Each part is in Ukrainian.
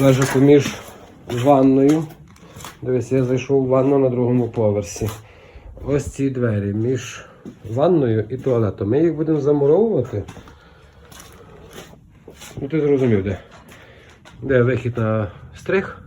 лежаку між ванною. Дивись, я зайшов в ванну на другому поверсі. Ось ці двері між ванною і туалетом. Ми їх будемо замуровувати. Ну ти зрозумів, де? Де вихід на стрих?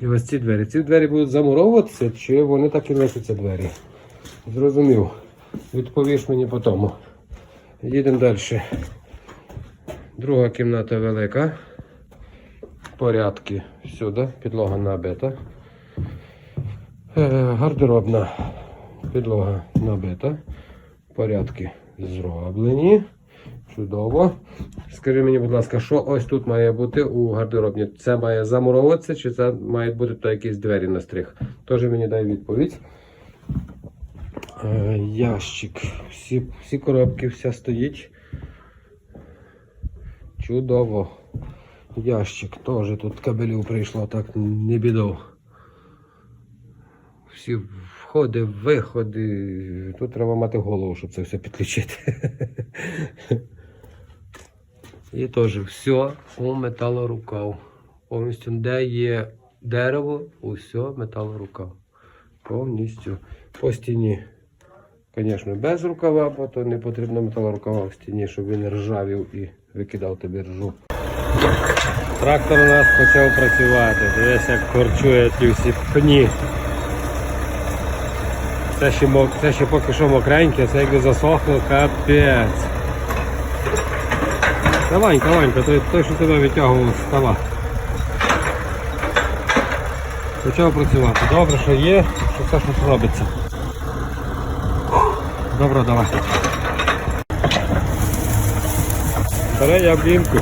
І ось ці двері. Ці двері будуть замуровуватися, чи вони так і лишаться двері? Зрозумів. Відповіш мені по тому. Їдемо далі. Друга кімната велика. Порядки всюди. Підлога набита. Е, Гардеробна підлога набита. Порядки зроблені. Чудово. Скажи мені, будь ласка, що ось тут має бути у гардеробні? Це має замуровуватися, чи це мають бути то якісь двері на стрих? Теж мені дай відповідь. Е, ящик. Всі, всі коробки, вся стоїть. Чудово. Ящик теж тут кабелів прийшло, так не бідов. Всі входи, виходи. Тут треба мати голову, щоб це все підключити. І теж все у металорукав. Повністю, де є дерево, усе металорукав. Повністю. По стіні, звісно, без рукава, бо то не потрібно металорукава в стіні, щоб він ржавів і викидав тобі ржу. Трактор у нас почав працювати. Дивись, як корчує ті всі пні. Це ще, мок... це ще поки що мокреньке, це якби засохло, капець. Давай, Ванька, той, той, що тебе витягував з стола. Почав працювати. Добре, що є, що все щось робиться. Добре, давай. Бери я блінку.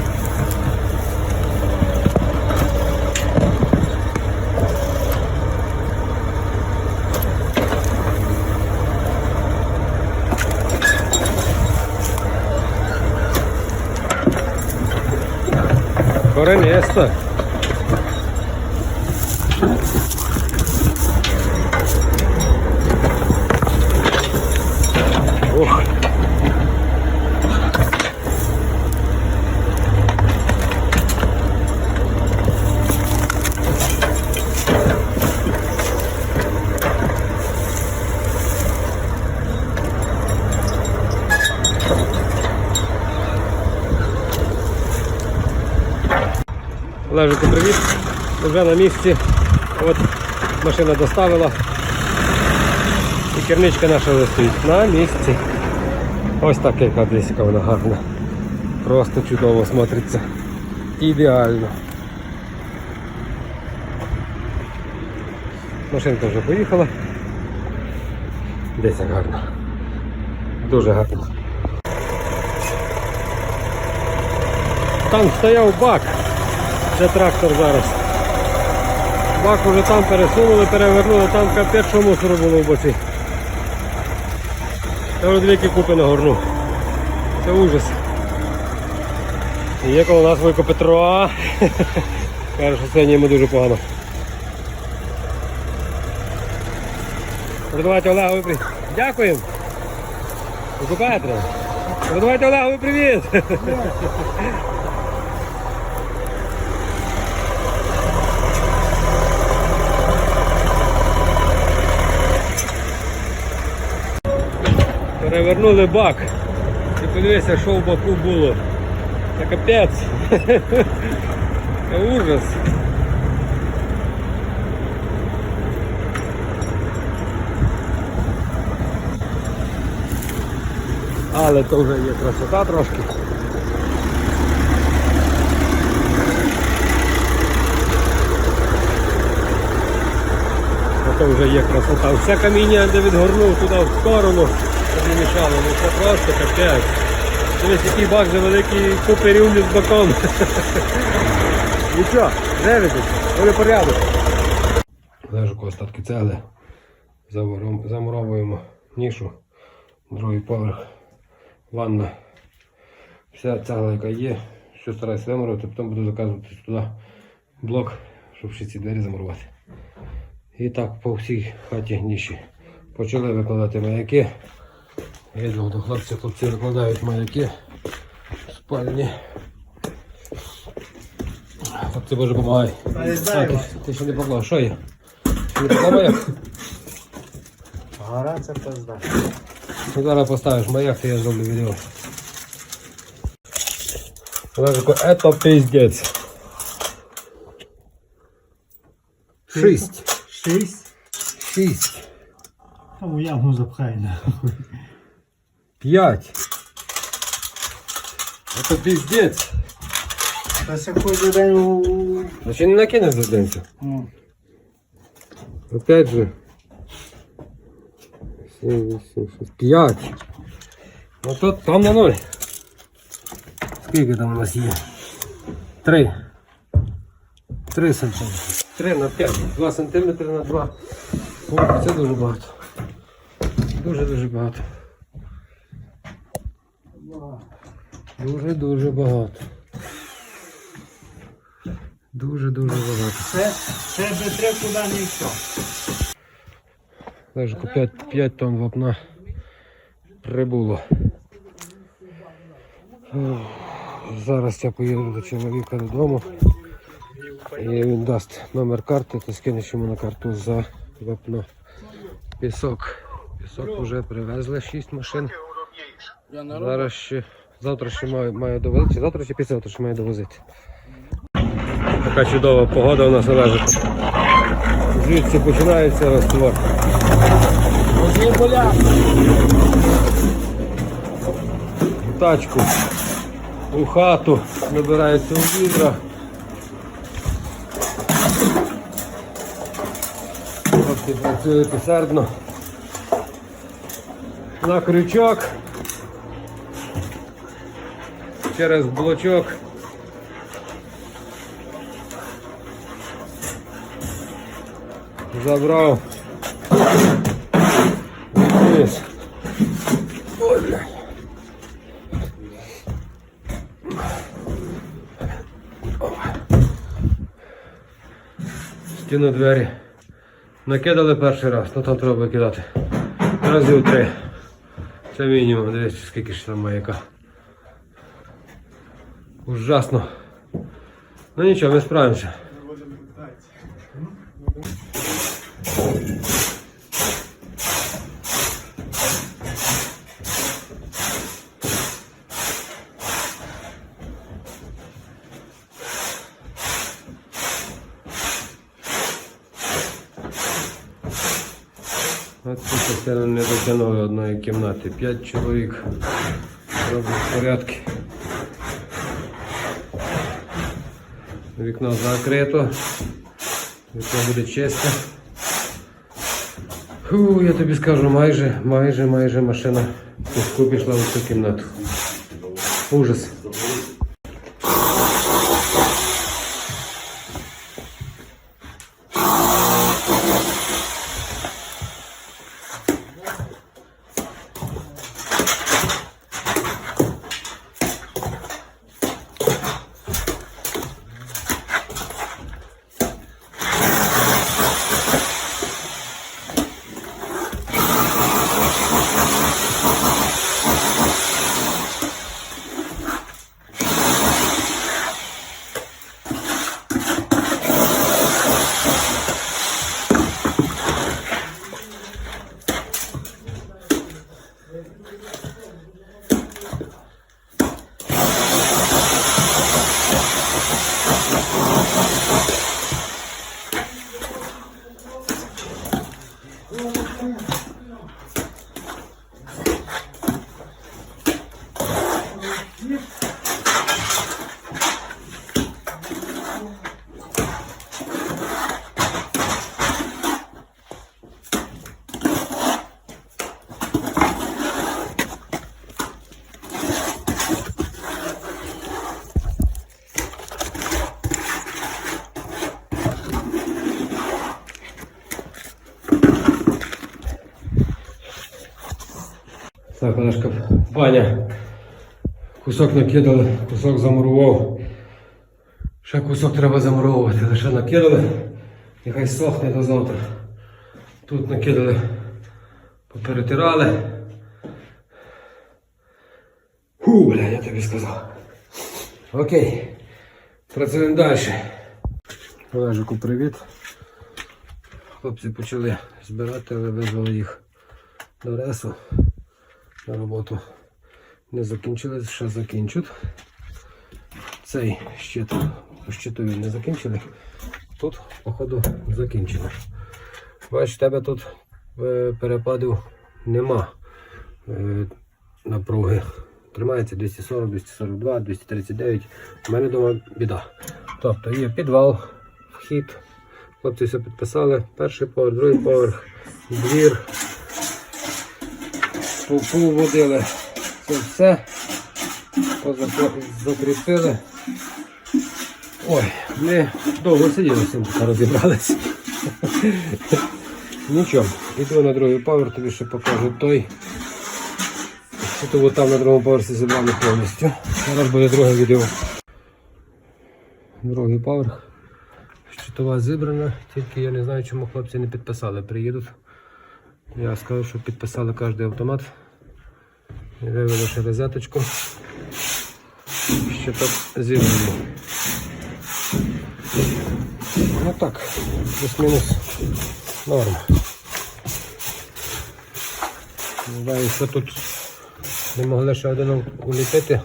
Корень Лежику привіт. Вже на місці. От машина доставила. І керничка наша вже стоїть на місці. Ось так яка десь вона гарна. Просто чудово смотриться. Ідеально. Машинка вже поїхала. Десь гарно. Дуже гарно. Там стояв бак. Це трактор зараз. Бак уже там пересунули, перевернули, там капець, що мусору було в боці. Та вже дві купи на горну. Це ужас. Є коло нас Войко Петро. Каже, що сьогодні йому дуже погано. Передавайте Олегові привіт. Дякуємо. Викупає треба. Передавайте Олегові привіт. Перевернули бак. І подивися, що в баку було. Це капець. Це ужас. Але то вже є красота трошки. Ото вже є красота. Все каміння, де відгорнув туди в сторону, щоб. Ну це просто капець. Дивись, який бак за великий купи з боком. Нічого, дивитесь, буде порядок. Лежу остатки цегли. Замуровуємо нішу, другий поверх, ванна. Вся цегла, яка є, що стараюсь вимурувати, потім буду заказувати туди блок, щоб ще ці двері замурувати. І так по всій хаті ніші. Почали викладати маяки. Їдемо до хлопців, хлопці викладають маяки спальні. Це Боже помагай. Та не А, знаю. ти, ти ще не поклав, що є? Ще не поклав маяк? Гора це пизда. Ну, зараз поставиш маяк, то я зроблю відео. Олежику, это пиздец. Шість. Шість. Шість. Тому яму запхай нахуй. П'ять. Это пиздец. Та ще кожен день у... Ну не накинеш за день. Ну, Опять же. Сім, вісім, шість. П'ять. Ну тут там на ноль. Скільки там у нас є? Три. Три сантиметри. Три на п'ять. Два сантиметри на два. О, це дуже багато. Дуже-дуже багато. Дуже-дуже багато. Дуже-дуже багато. Це, це три куди не йшов. Лежику 5, 5 тонн вапна прибуло. Зараз я поїду до чоловіка додому. І він дасть номер карти, то скинеш йому на карту за вапно. Пісок. Пісок вже привезли 6 машин. Зараз ще, завтра ще маю, маю довозити. Чи завтра чи післязавтра ще маю довозити. Така чудова погода у нас належить. Звідси починається розтвор. В тачку, у хату, набирається у відра. Хлопці працюють усердно. На крючок. Через блочок. Забрав. Вниз. Ой, блядь. Стіну двері. Накидали перший раз, ну там треба кидати. Разів три. Це мінімум, дивіться, скільки ж там маяка. Ужасно. Ну нічого, ми справимося. От частину не дотягнули одної кімнати. П'ять чоловік роблять порядки. Вікно закрито. Вікно буде чисте. Фу, я тобі скажу, майже, майже, майже машина пішла в цю кімнату. Ужас. Так, Олешка, баня. Кусок накидали, кусок замурував. Ще кусок треба замуровувати, лише накидали. Нехай сохне до завтра. Тут накидали, поперетирали. Фу, бля, я тобі сказав. Окей. Працюємо далі. Олежику, привіт. Хлопці почали збирати, але визвали їх до ресу роботу. Не закінчили, ще закінчать. Цей щит, щитові не закінчили. Тут, походу, закінчили. Бачиш, тебе тут е, перепадів нема е, напруги. Тримається 240, 242, 239. У мене вдома біда. Тобто є підвал, вхід. Хлопці все підписали. Перший поверх, другий поверх, двір. Поводили це все. Закріпили. Ой, ми довго сиділи цим, розібралися. Нічого, іду на другий поверх, тобі ще покажу той. Що то там на другому поверсі зібрали повністю. Зараз буде друге відео. Другий поверх. Щитова зібрана, тільки я не знаю, чому хлопці не підписали. Приїдуть. Я скажу, що підписали кожен автомат. Вивели ще розеточку. Щиток зібраний. Ну так, плюс-мінус норм. Не знаю, що тут не могли ще один улітити.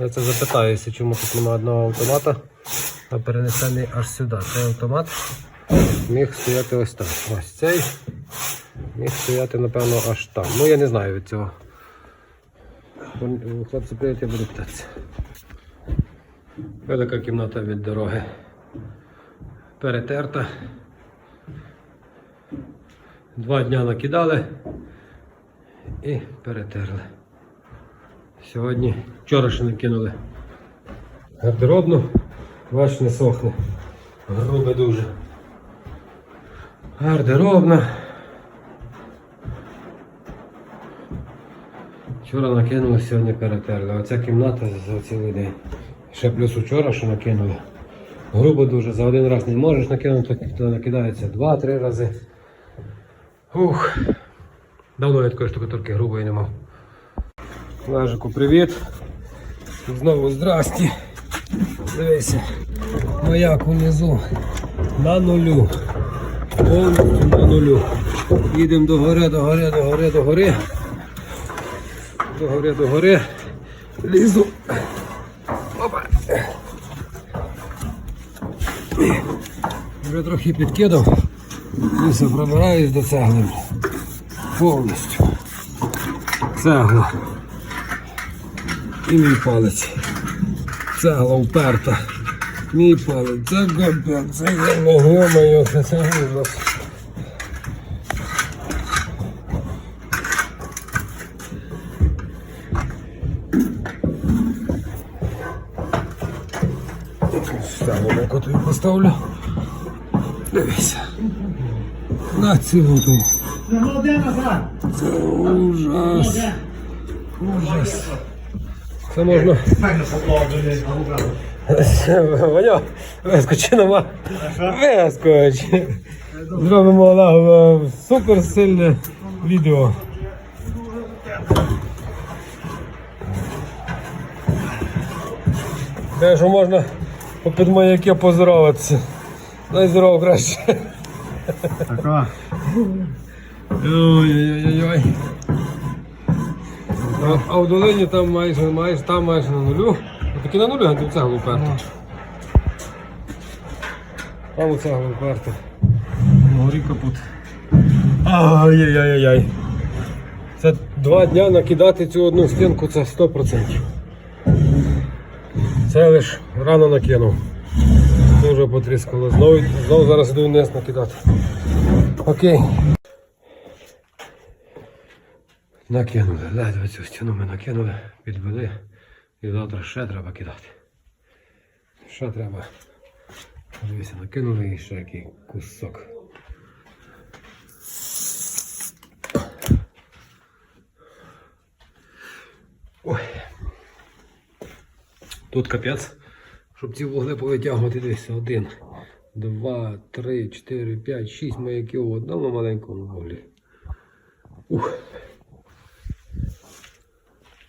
Я це запитаюся, чому тут немає одного автомата, а перенесений аж сюди. Цей автомат міг стояти ось там. Ось цей міг стояти, напевно, аж там. Ну я не знаю від цього. Хлопці приїдуть, я буду питатися. Велика кімната від дороги. Перетерта. Два дня накидали і перетерли. Сьогодні, вчора ще накинули гардеробну, бач не сохне. Грубе дуже. Гардеробна. Вчора накинули, сьогодні перетерли. Оця кімната за цілий день. Ще плюс вчора, що накинули. Грубо дуже, за один раз не можеш накинути, то накидається два-три рази. Ух. Давно я такої штукатурки грубої не мав. Лежику, привіт. Знову здрасті. Дивися. Маяк унизу. На нулю. Повністю на нулю. Їдемо до гори, до гори, до гори, до гори. До гори, до гори. Лізу. Опа. Вже трохи підкидав. І пробираюсь до цегли. Повністю. Цегла. І мій палець. Цегла вперта. Мій палець. Це капець. Це моє, це це ужас. Ставимо тобі поставлю. Дивися. На цілу ту. Молоде назад. Це ужас. Ужас. Це можна. Ваня, вискочи на. Вискоч. Зробимо Олегу супер сильне відео. Те, що можна попід маяки поздороватися. Дай здорово краще. Така. Ой-ой-ой-ой. А, в долині там майже, майже, там майже на нулю. Таки на нулю, а тут цеглу вперто. Там у цеглу вперто. Горі капут. Ай-яй-яй-яй. Це два дня накидати цю одну стінку, це 100%. Це лиш рано накинув. Дуже потріскало. Знову, знову зараз іду вниз накидати. Окей. Накинули, ледве цю стіну ми накинули, підвели. І завтра ще треба кидати. Ще треба. Дивіться, накинули і ще який кусок. Тут капець. Щоб ці вугли повитягувати десь один, два, три, чотири, п'ять, шість маяків в одному маленькому вуглі. Ух.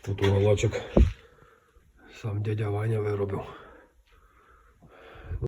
Тут уголочок сам дядя Ваня виробив.